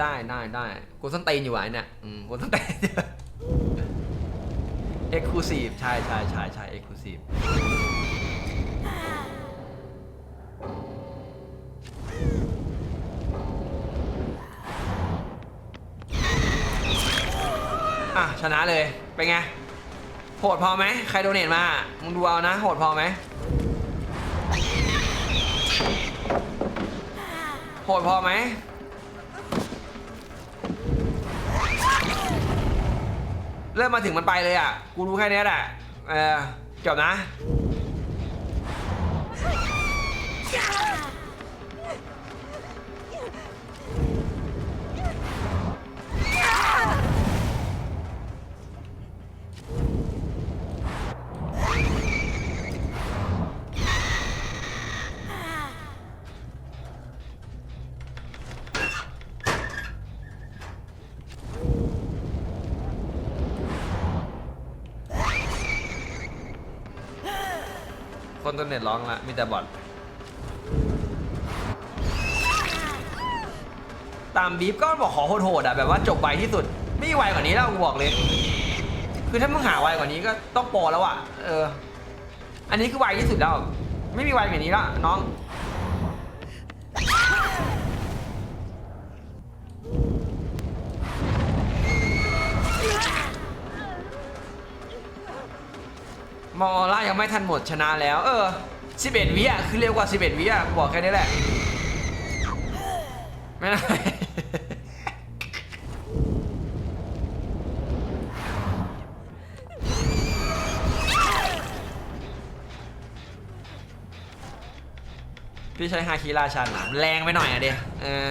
ได้ได้ได้กูส้นตีนอยู่ไอ้เนี่ยอืมกูส้นตีนเอ็กซ์คลูซีฟใช่ใช่ใช่ใช่เอ็กซ์คลูซีฟอะชนะเลย เป็นไง โหดพอไหม ใครโดเนทมา มึงดูเอานะ โหดพอไหม โหดพอไหม เริ่มมาถึงมันไปเลยอะ กูรู้แค่เนี้ยแหละ เออจบนะ คนต้นเน็ตร้องละ มีแต่บอทตามบีฟก็บอกขอโหดๆอะแบบว่าจบไวที่สุด ไม่มีไวกว่านี้แล้วกูบอกเลย คือถ้ามึงหาไวกว่านี้ก็ต้องโปรแล้วอะ เออ อันนี้คือไวที่สุดแล้ว ไม่มีไวกว่านี้แล้วน้อง มอล่ายังไม่ทันหมดชนะแล้ว เออ 11 วิอะคือเร็วกว่า 11 วิอะบอกแค่นี้แหละ ไม่ได้พี่ใช้ฮาคิราชันแรงไปหน่อยอะเดียเออ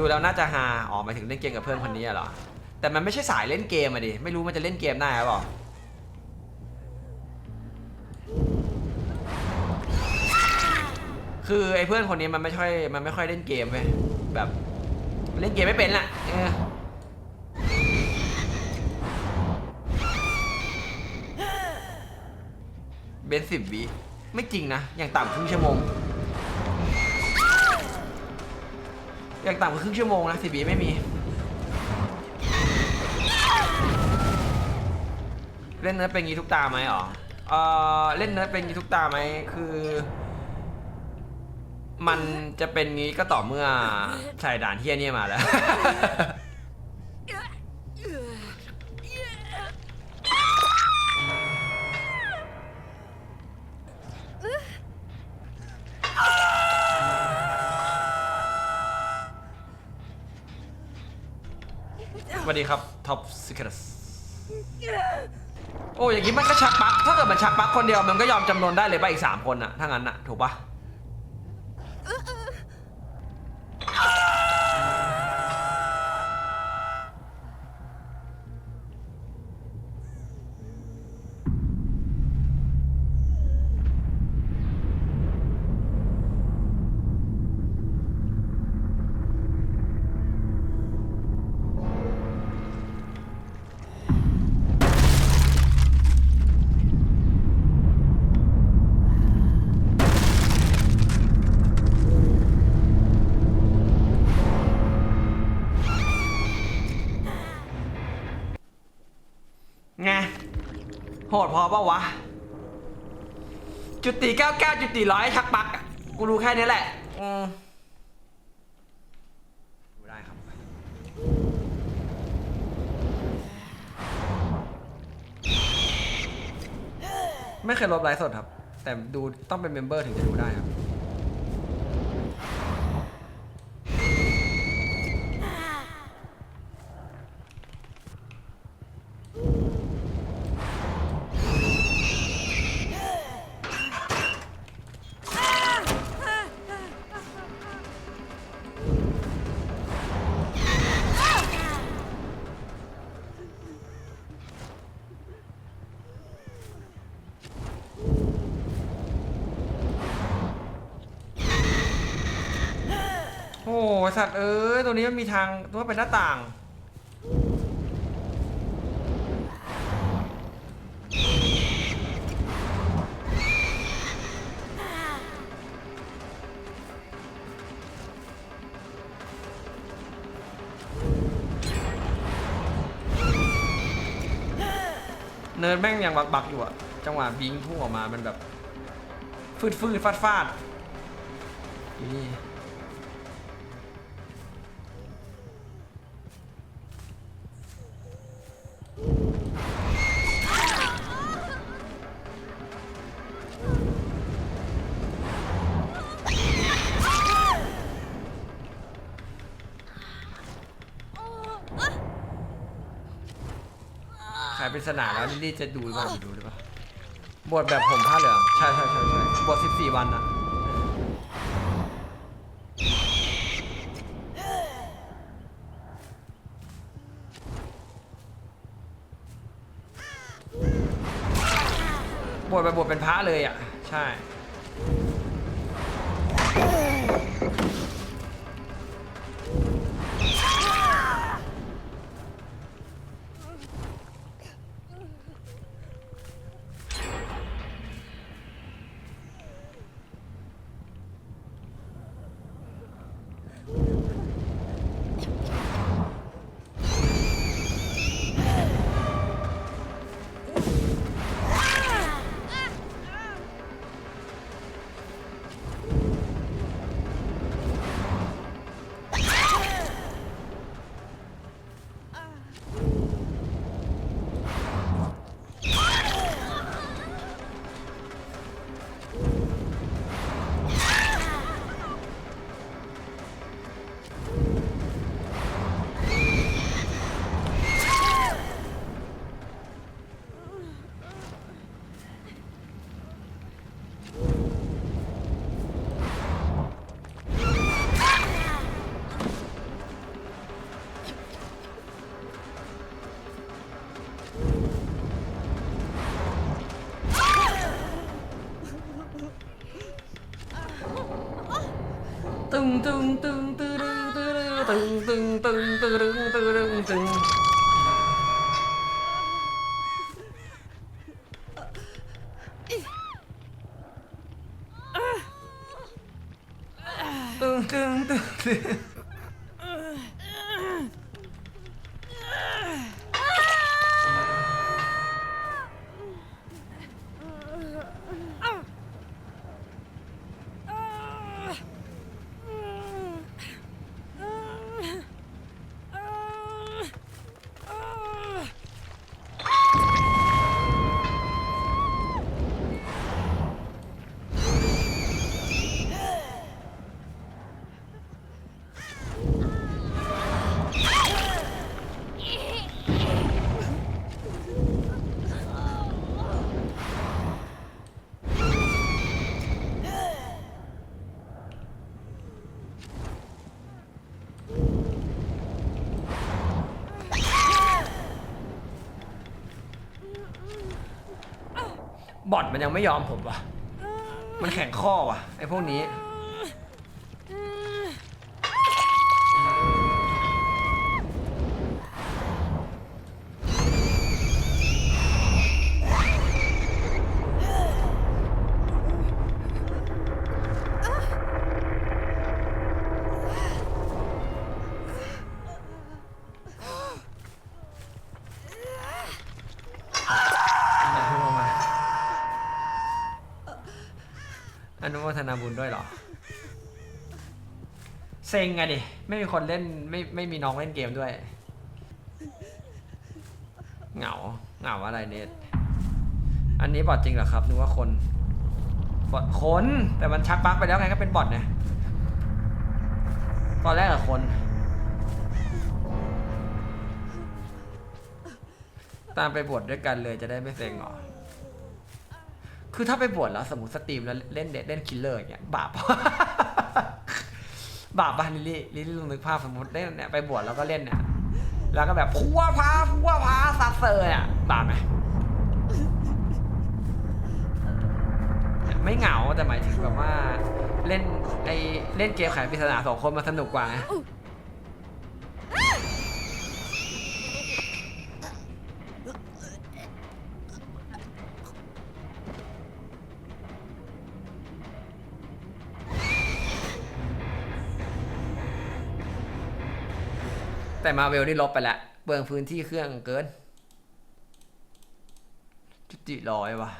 ดูแล้วน่าจะฮาอ๋อหมายถึงเล่นเกมกับเพื่อนคนนี้เหรอ แต่มันไม่ใช่สายเล่นเกมอะดิ ไม่รู้มันจะเล่นเกมได้หรือเปล่าคือไอ้เพื่อนคนนี้มันไม่ค่อย มันไม่ค่อยเล่นเกมเว้ยแบบเล่นเกมไม่เป็นล่ะเออเบนสิบวิไม่จริงนะ อย่างต่ำครึ่งชั่วโมง อย่างต่ำก็ครึ่งชั่วโมงนะสิบวิไม่มี เล่นเนิร์ดเป็นงี้ทุกตาไหมอ๋อเออเล่นเนิร์ดเป็นงี้ทุกตาไหมคือ มันจะเป็นงี้ก็ต่อเมื่อใส่ด่านเฮียเนี่ยมาแล้ว วัสดีครับท็อปซิเคตสโอ้อย่างนี้มันก็ชักปลั๊กถ้าเกิดมันชักปลั๊กคนเดียวมันก็ยอมจำนวนได้เลยป่ะอีกสามคนอะถ้างั้นอะถูกปะ โหดพอปะวะ จุดตีเก้าเก้าจุดตีร้อยชักปลั๊กอะกูรู้แค่นี้แหละ อืมดูได้ครับ ไม่เคยลบไลฟ์สดครับ แต่ดูต้องเป็นเมมเบอร์ถึงจะดูได้ครับ สัตว์เอ้ยตัวนี้มันมีทางตัวเป็นหน้าต่าง เนินแม่งยังบักบักๆอยู่อะจังหวะบิงพุ่งออกมามันแบบฟืดฟืดฟาดฟาดนี่ ปริศนาแล้วลิลลี่จะดูหรือเปล่าดูหรือเปล่าบวชแบบผมผ้าเหลืองใช่ใช่ใช่ใช่บวชสิบสี่วันนะบวชแบบบวชเป็นพระเลยอะ ใช่ トゥントゥントゥントゥルントゥルントゥントゥントゥントゥン บอทมันยังไม่ยอมผมว่ะ มันแข็งข้อว่ะไอ้พวกนี้ มทนาบุญด้วยเหรอ เซ็งไงดิ ไม่มีคนเล่นไม่ไม่มีน้องเล่นเกมด้วย เหงา เหงาอะไรเน็ตอันนี้บอทจริงเหรอครับนึกว่าคน บอทคน แต่มันชักบั๊กไปแล้วไงก็เป็นบอทไงตอนแรกอะคน ตามไปบวชด้วยกันเลยจะได้ไม่เซ็งเหรอ คือถ้าไปบวชแล้วสมมติสตรีมแล้วเล่นเด็ดเล่นคิลเลอร์อย่างเงี้ยบาป บาปบ้านลิลลี่ลิลลี่ลองนึกภาพสมมติเล่นเนี่ยไปบวชแล้วก็เล่นเนี่ยแล้วก็แบบพัวพาพัวพาซัดเซอร์เนี่ยบาปไหมไม่เหงาแต่หมายถึงแบบว่าเล่นไอเล่นเกมไขปริศนาสองคนมาสนุกกว่า แต่มาเวลนี่ลบไปแล้วเปลืองพื้นที่เครื่องเกิน จุติร้อยวะ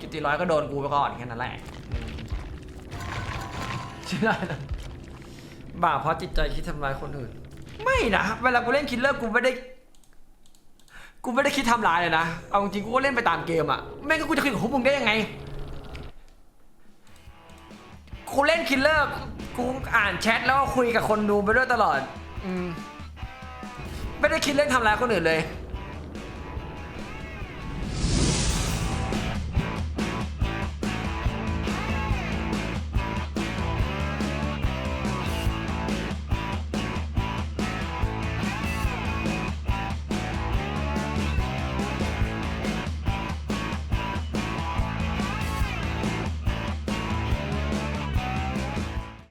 จุติร้อยก็โดนกูไปก่อนแค่นั้นแหละใช่ไหมบ้าเพราะจิตใจคิดทำร้ายคนอื่น ไม่นะเวลากูเล่นคิดเลอร์กูไม่ได้ กูไม่ได้คิดทำร้ายเลยนะ เอาจริงกูก็เล่นไปตามเกมอะแม่งก็กูจะคุยกับพวกมึงได้ยังไงกูเล่นคิลเลอร์กูอ่านแชทแล้วก็คุยกับคนดูไปด้วยตลอด อืมไม่ได้คิดเล่นทำร้ายคนอื่นเลย